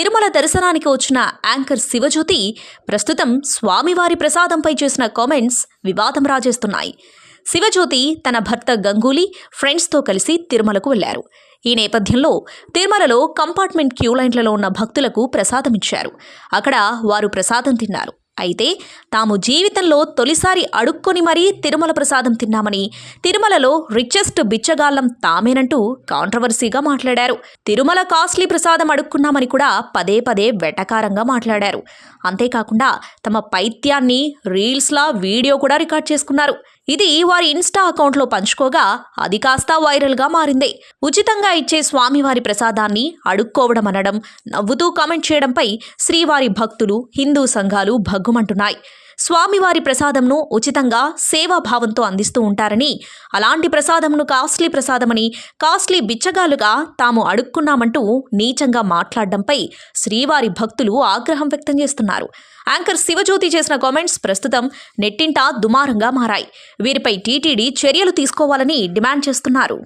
తిరుమల దర్శనానికి వచ్చిన యాంకర్ శివజ్యోతి ప్రస్తుతం స్వామివారి ప్రసాదంపై చేసిన కామెంట్స్ వివాదం రాజేస్తున్నాయి. శివజ్యోతి తన భర్త గంగూలీ ఫ్రెండ్స్తో కలిసి తిరుమలకు వెళ్ళారు ఈ నేపథ్యంలో తిరుమలలో కంపార్ట్మెంట్ క్యూ లైన్లలో ఉన్న భక్తులకు ప్రసాదం ఇచ్చారు అక్కడ వారు ప్రసాదం తిన్నారు. అయితే తాము జీవితంలో తొలిసారి అడుక్కొని మరీ తిరుమల ప్రసాదం తిన్నామని తిరుమలలో రిచెస్ట్ బిచ్చగాళ్ళం తామేనంటూ కాంట్రవర్సీగా మాట్లాడారు. తిరుమల కాస్ట్లీ ప్రసాదం అడుక్కున్నామని కూడా పదే పదే వెటకారంగా మాట్లాడారు. అంతేకాకుండా తమ పైత్యాన్ని రీల్స్లా వీడియో కూడా రికార్డ్ చేసుకున్నారు. ఇది వారి ఇన్స్టా అకౌంట్లో పంచుకోగా అది కాస్త వైరల్గా మారింది. ఉచితంగా ఇచ్చే స్వామివారి ప్రసాదాన్ని అడుక్కోవడం అనడం నవ్వుతూ కామెంట్ చేయడంపై శ్రీవారి భక్తులు హిందూ సంఘాలు భగ్గుమంటున్నాయి. స్వామివారి ప్రసాదంను ఉచితంగా సేవాభావంతో అందిస్తూ ఉంటారని అలాంటి ప్రసాదంను కాస్ట్లీ ప్రసాదమని కాస్ట్లీ బిచ్చగాలుగా తాము అడుక్కున్నామంటూ నీచంగా మాట్లాడడంపై శ్రీవారి భక్తులు ఆగ్రహం వ్యక్తం చేస్తున్నారు. యాంకర్ శివజ్యోతి చేసిన కామెంట్స్ ప్రస్తుతం నెట్టింట దుమారంగా మారాయి. వీరిపై టీటీడీ చర్యలు తీసుకోవాలని డిమాండ్ చేస్తున్నారు.